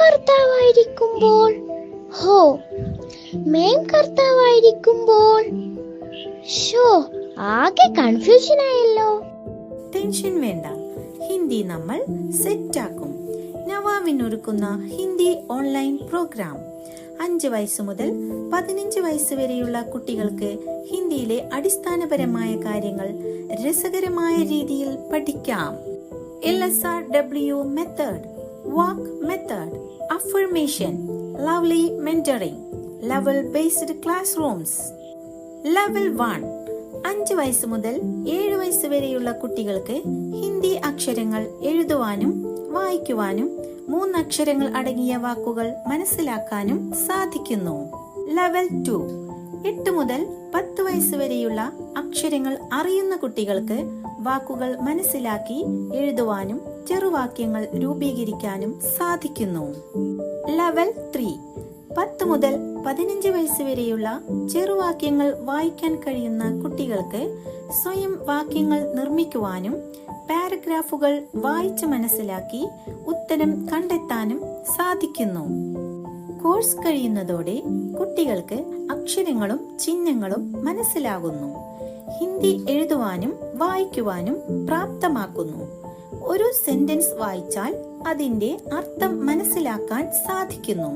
കർത്താവായിരിക്കുമ്പോൾ ഹോ മേം കർത്താവായിരിക്കുമ്പോൾ ഷോ ആകെ കൺഫ്യൂഷൻ ആയല്ലോ. ടെൻഷൻ വേണ്ട. ഹിന്ദി നമ്മൾ സെറ്റ് ആക്കും. സെറ്റാക്കും നവാവിനൊരുക്കുന്ന ഹിന്ദി ഓൺലൈൻ പ്രോഗ്രാം അഞ്ച് വയസ്സ് മുതൽ പതിനഞ്ച് വയസ്സ് വരെയുള്ള കുട്ടികൾക്ക് ഹിന്ദിയിലെ അടിസ്ഥാനപരമായ കാര്യങ്ങൾ രസകരമായ രീതിയിൽ പഠിക്കാം. L S R W method വാക്ക് method lovely mentoring level based classrooms level one അഞ്ച് വയസ്സ് മുതൽ ഏഴ് വയസ്സ് വരെയുള്ള കുട്ടികൾക്ക് ഹിന്ദി അക്ഷരങ്ങൾ എഴുതുവാനും വായിക്കുവാനും മൂന്നക്ഷരങ്ങൾ അടങ്ങിയ വാക്കുകൾ മനസ്സിലാക്കാനും സാധിക്കുന്നു. ലെവൽ ടു എട്ട് മുതൽ പത്ത് വയസ്സ് വരെയുള്ള അക്ഷരങ്ങൾ അറിയുന്ന കുട്ടികൾക്ക് വാക്കുകൾ മനസ്സിലാക്കി എഴുതുവാനും ചെറുവാക്യങ്ങൾ രൂപീകരിക്കാനും സാധിക്കുന്നു. ലെവൽ ത്രീ പത്ത് മുതൽ പതിനഞ്ച് വയസ്സ് വരെയുള്ള ചെറുവാക്യങ്ങൾ വായിക്കാൻ കഴിയുന്ന കുട്ടികൾക്ക് സ്വയം വാക്യങ്ങൾ നിർമ്മിക്കുവാനും പാരഗ്രാഫുകൾ വായിച്ച് മനസ്സിലാക്കി ഉത്തരം കണ്ടെത്താനും സാധിക്കുന്നു. കോഴ്സ് കഴിയുന്നതോടെ കുട്ടികൾക്ക് അക്ഷരങ്ങളും ചിഹ്നങ്ങളും മനസ്സിലാകുന്നു. ഹിന്ദി എഴുതുവാനും വായിക്കുവാനും പ്രാപ്തമാക്കുന്നു. ഒരു സെന്റൻസ് വായിച്ചാൽ അതിന്റെ അർത്ഥം മനസ്സിലാക്കാൻ സാധിക്കുന്നു.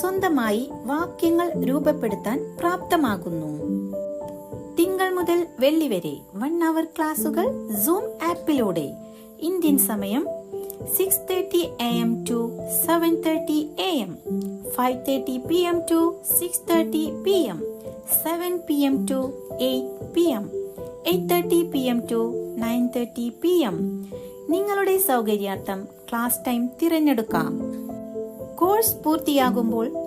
സ്വന്തമായി വാക്യങ്ങൾ രൂപപ്പെടുത്താൻ പ്രാപ്തമാകുന്നു. തിങ്കൾ മുതൽ വെള്ളി വരെ വൺ അവർ ക്ലാസുകൾ സൂം ആപ്പിലൂടെ. ഇന്ത്യൻ സമയം six thirty A M to seven thirty A M five thirty P M to six thirty P M seven P M to eight P M eight thirty P M to nine thirty P M നിങ്ങളുടെ സൗകര്യാർത്ഥം class time തിരഞ്ഞെടുക്കാം. Course പൂർത്തിയാകുമ്പോൾ